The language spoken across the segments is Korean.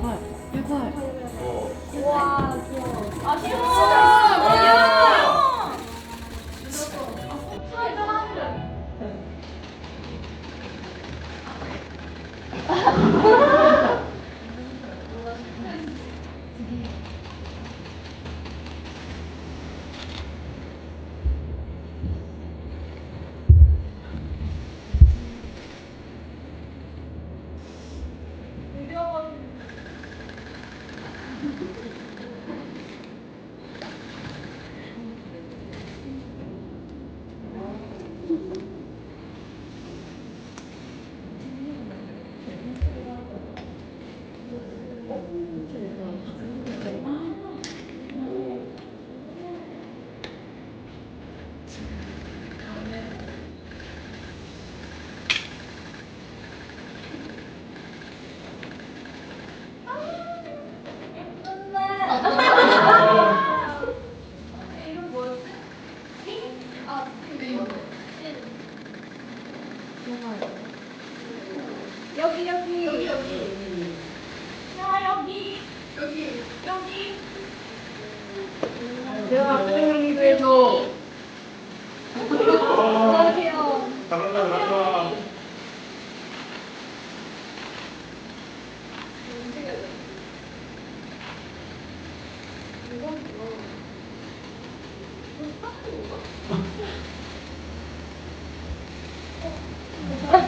8, 1, 8. 우와 귀여워. 아 귀여워. 귀여워. 아, 아.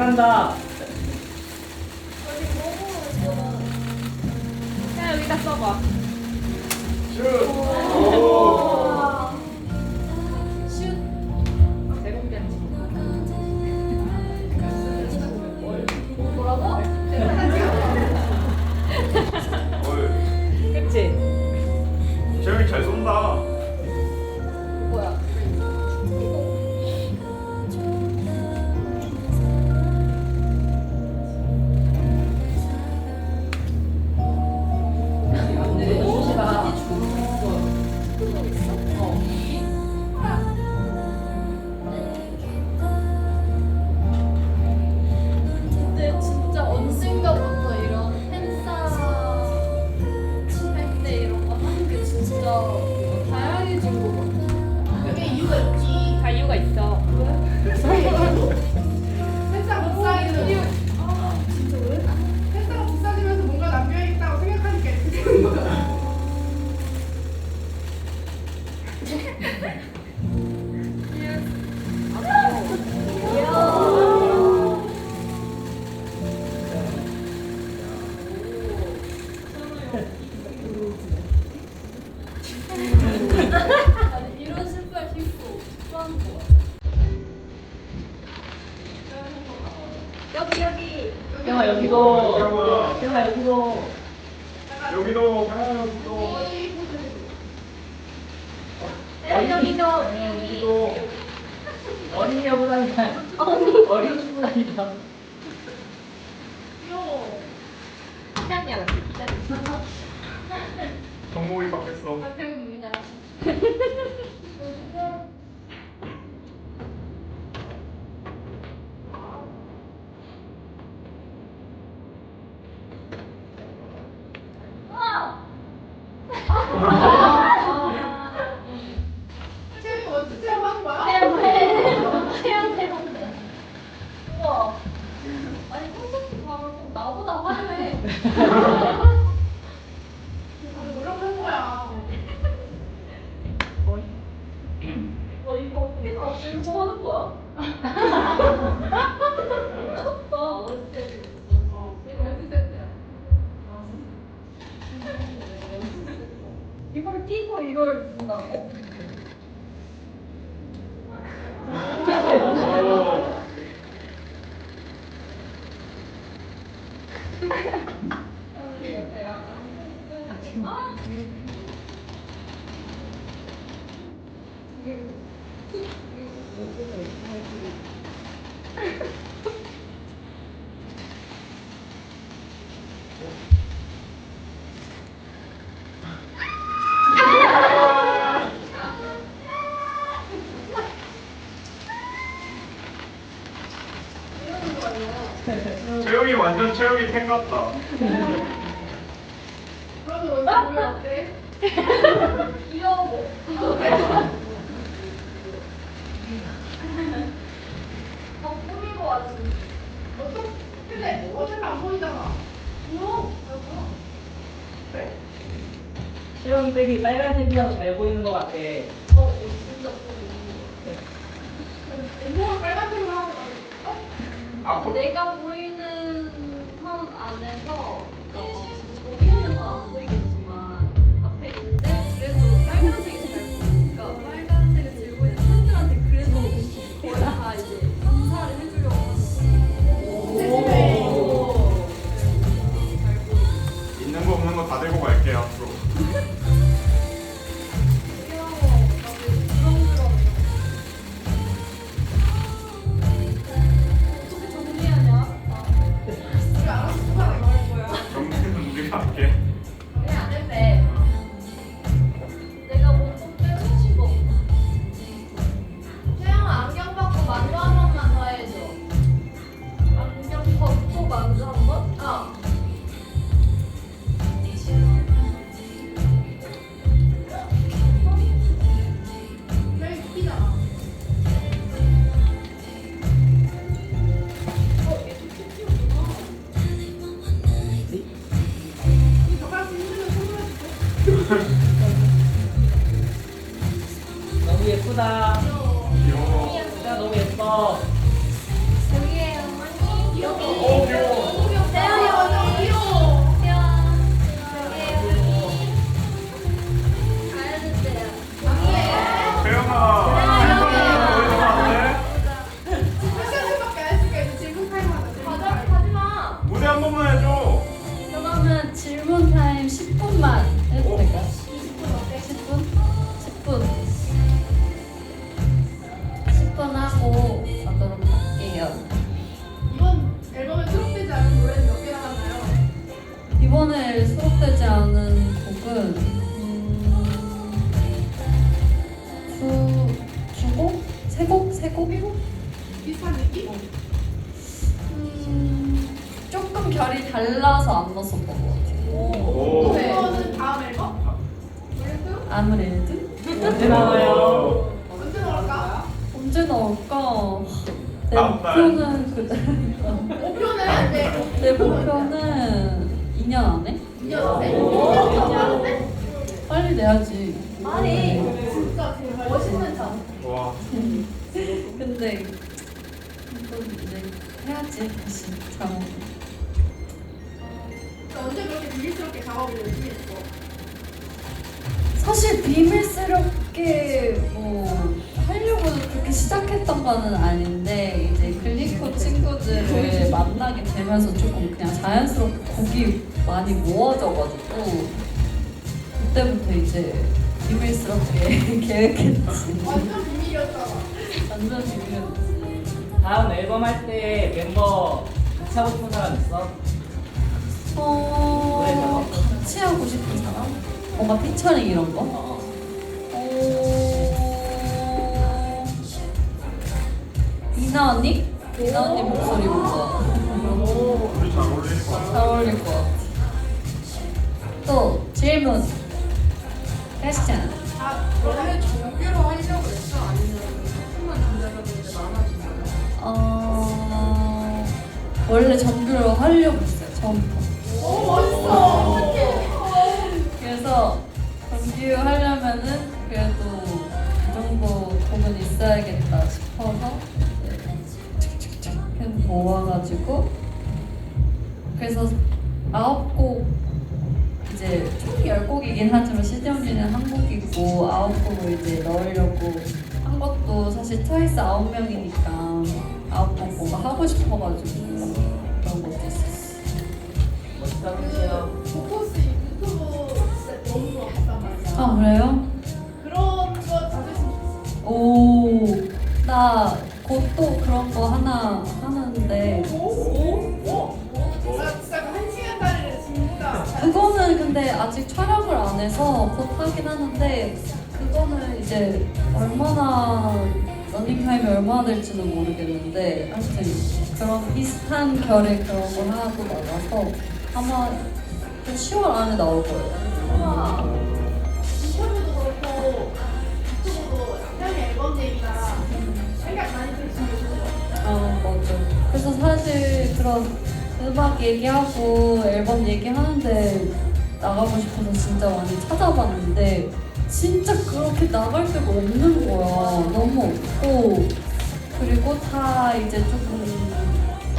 산다. 아니, 이런 실패 힘고 한 거. 여기 여기. 영아 여기도. 영아 여기도. 여기도. 정목이 바뀌었 이거 다 들고 하는 거야? 어, 어때? 이거 연습했대요. 이걸 끼고 이걸 준다고? 오. 채영이 완전 채영이 팬 같다 그러면 언제 보면 어때? 귀여워. 더 꾸미고 왔지. 어떡? 어차피 안 보이잖아. 뭐? 태영이 백이 빨간색이라서 잘 보이는 것 같아 어, 진짜 꾸미. 운동을 빨간색으로 하는 거아 거- 내가 보이는 선 안에서 다 들고 갈게요 앞으로 느낌? 음, 조금 결이 달라서 안 넣었었던 것 같아요. 오 네. 이거는 다음 앨범? 아무래도 언제 나와요? 언제 나올까? 언제 나올까? 내 다음 달. 목표는 그 목표는 네. 내 목표는 2년 안에 2년 안에? 2년 안에? 빨리 내야지. 아니. 진짜 제발 멋있는 점. 와 근데 해야지 다시 작업. 언제 그렇게 비밀스럽게 작업을 열심히 했어? 사실 비밀스럽게 뭐 하려고 그렇게 시작했던 거는 아닌데 이제 뮤지코 친구들을 만나게 되면서 조금 그냥 자연스럽게 곡이 많이 모아져가지고 그때부터 이제 비밀스럽게 계획했지. 완전 비밀이었잖아. 완전 비밀이었지. 다음 앨범 할 때 멤버 같이 하고 싶은 사람 있어? 어, 같이 하고 싶은 사람? 뭔가 피처링 이런 거? 어. 어... 이나 언니? 이나 언니 목소리 뭔가 우리 잘 어울릴 것 같아. 잘 어울릴 것 같아. 또 질문. 퀘스천. 아, 원래 어... 원래 정규로 하려고 했어요. 처음부터. 오, 멋있어. 어떡해. 그래서 정규 하려면은 그래도 이 정도 곡은 있어야겠다 싶어서 계속 모아가지고 그래서 아홉 곡 이제 총 열 곡이긴 하지만 시드언니는 한 곡이고 아홉 곡을 이제 넣으려고 한 것도 사실 트와이스 아홉 명이니까 곡 뭔가 하고 싶어가지고 그런 것도 있었어. 그 보코스 유튜브 진짜 너무 좋았단 말이야. 아 그래요? 그런 거 자주 있으면 오, 나 곧 또 그런 거 하나 하는데 오? 오? 오? 나 진짜 그한 시간짜리를 진짜 그거는 근데 아직 촬영을 안 해서 곧 하긴 하는데 그거는 이제 얼마나 러닝타임이 얼마나 될지는 모르겠는데 하여튼 그런 비슷한 결의 그런 걸 하고 나가서 아마 한 10월 안에 나올 거예요. 인터뷰도 그렇고 유튜브도 약간의 앨범 얘기가 생각 많이 들으시면 좋은 것 같아요. 그래서 사실 그런 음악 얘기하고 앨범 얘기하는데 나가고 싶어서 진짜 많이 찾아봤는데 진짜 그렇게 나갈 데가 없는 거야. 너무 없고 그리고 다 이제 조금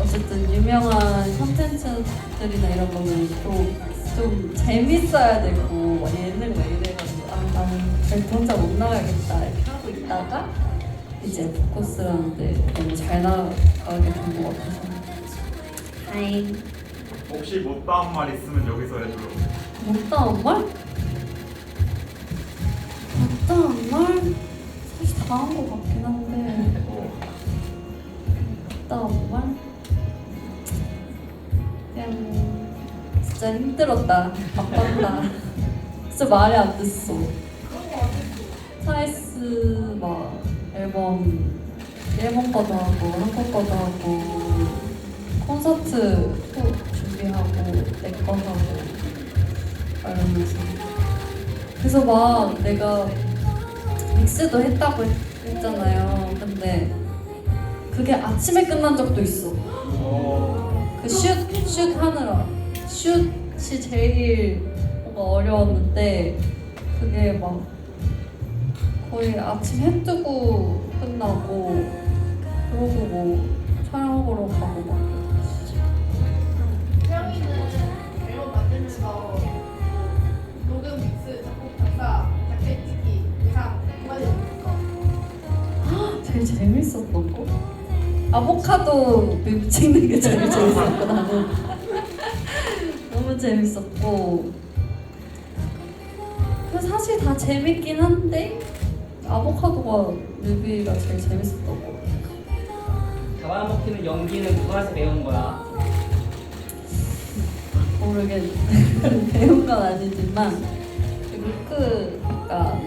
어쨌든 유명한 컨텐츠들이나 이런 거는 또 좀 재밌어야 되고 막 예능 막 이래가지고 아 나는 절대 혼자 못 나가겠다 이렇게 하고 있다가 이제 포커스라는데 너무 잘 나가게 된 것 같아서 다행 혹시 못다한 말 있으면 여기서 해줘. 못다한 말? 못다한 말? 사실 다 한 것 같긴 한데 어. 못다한 말? 그냥 진짜 힘들었다 바빴다 진짜 말이 안 됐어 트와이스 막 앨범 일본 거도 하고 한국 거도 하고 콘서트 또 준비하고 내 거 하고 막 이러면서 그래서 막 내가 믹스도 했다고 했- 했잖아요. 근데 그게 아침에 끝난 적도 있어. 어. 그 슛, 슛 하느라. 슛이 제일 뭔가 어려웠는데 그게 막 거의 아침 해 뜨고 끝나고 그러고 뭐 촬영하러 가고 막 태영이는 앨범 만들면서 녹음, 믹스, 작곡, 작사, 제일 재밌었던 거? 아보카도 뮤비 찍는 게 제일 재밌었고 나는 너무 재밌었고 근데 사실 다 재밌긴 한데 아보카도가 뮤비가 제일 재밌었던 거 같아 잡아먹히는 연기는 누구한테 배운 거야? 모르겠는데 배운 건 아니지만 루크가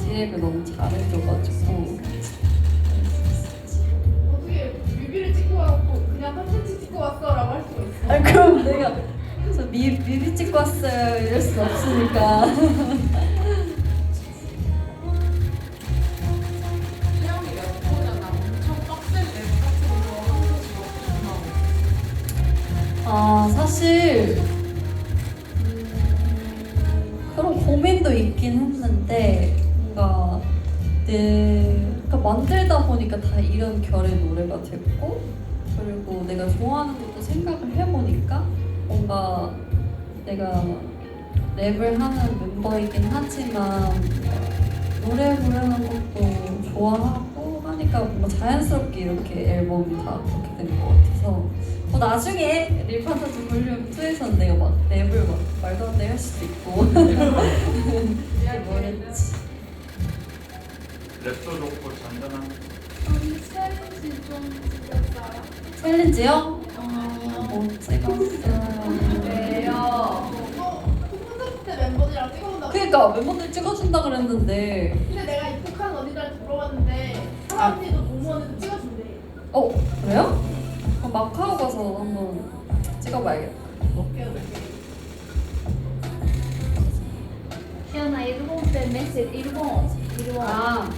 디렉을 너무 잘해줘가지고 왔어요 이럴 수 없으니까 태영이 래퍼잖아. 엄청 빡센 랩 같은 거 하는 거아 사실 음, 그런 고민도 있긴 했는데 뭔가 내 그러니까 만들다 보니까 다 이런 결의 노래가 됐고 그리고 내가 좋아하는 것도 생각을 해보니까 뭔가 내가 랩을 하는 멤버이긴 하지만 노래 부르는 것도 좋아하고 하니까 뭔가 자연스럽게 이렇게 앨범이 다 그렇게 된 것 같아서 뭐 나중에 릴판타지 볼륨 2에서는 내가 막 랩을 막 말도 안 되게 할 수도 있고 이게 뭐랬지 랩도 좋고 잔잔한. 언니 챌린지 좀? 챌린지요? 어 못 찍었어요 그러니까 멤버들 찍어준다 그랬는데. 근데 내가 입국한 언니들한테 물어봤는데 사람 언니도 공무원은 찍어준대. 어 그래요? 그럼 마카오 가서 한번 찍어봐야겠다. 오케이 오케이. 시연아 일본 팬 메시지 일본. 일본 아.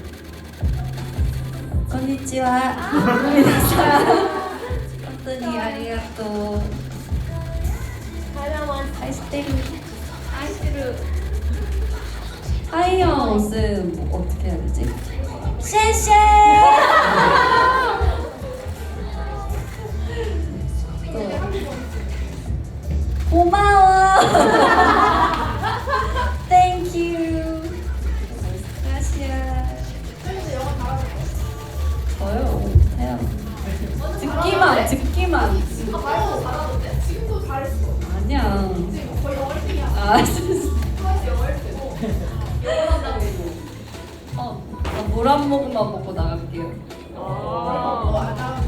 건니치와. 어떠니 아리가또 台湾 아이스테이. 아이스루 하이어 옷은 뭐 어떻게 해야 되지? 쉐쉐 또 고마워 영어 잘하는 저요 못해요 듣기만 듣기만 거. 아 말도 잘하던데? 지금도 잘했어. 아니야 지금 거의 영어 1등이야. 아 모금만 먹고 나갈게요 나가고.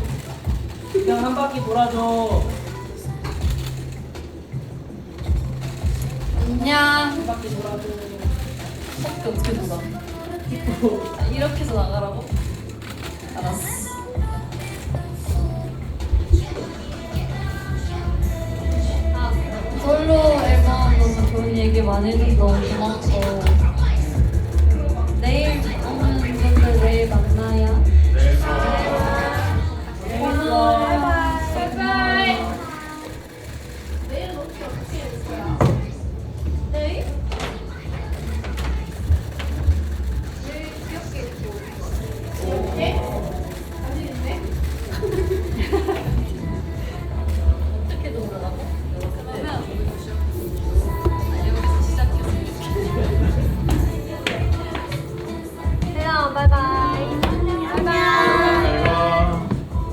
그냥 한 바퀴 돌아줘. 안녕 한 바퀴 돌아줘. 어떻게 어떻게 돌아 아, 이렇게 해서 나가라고? 알았어 아, 솔로 앨범 너무 좋은 얘기 많이 해줘서 너무 고맙고 잘 만나요.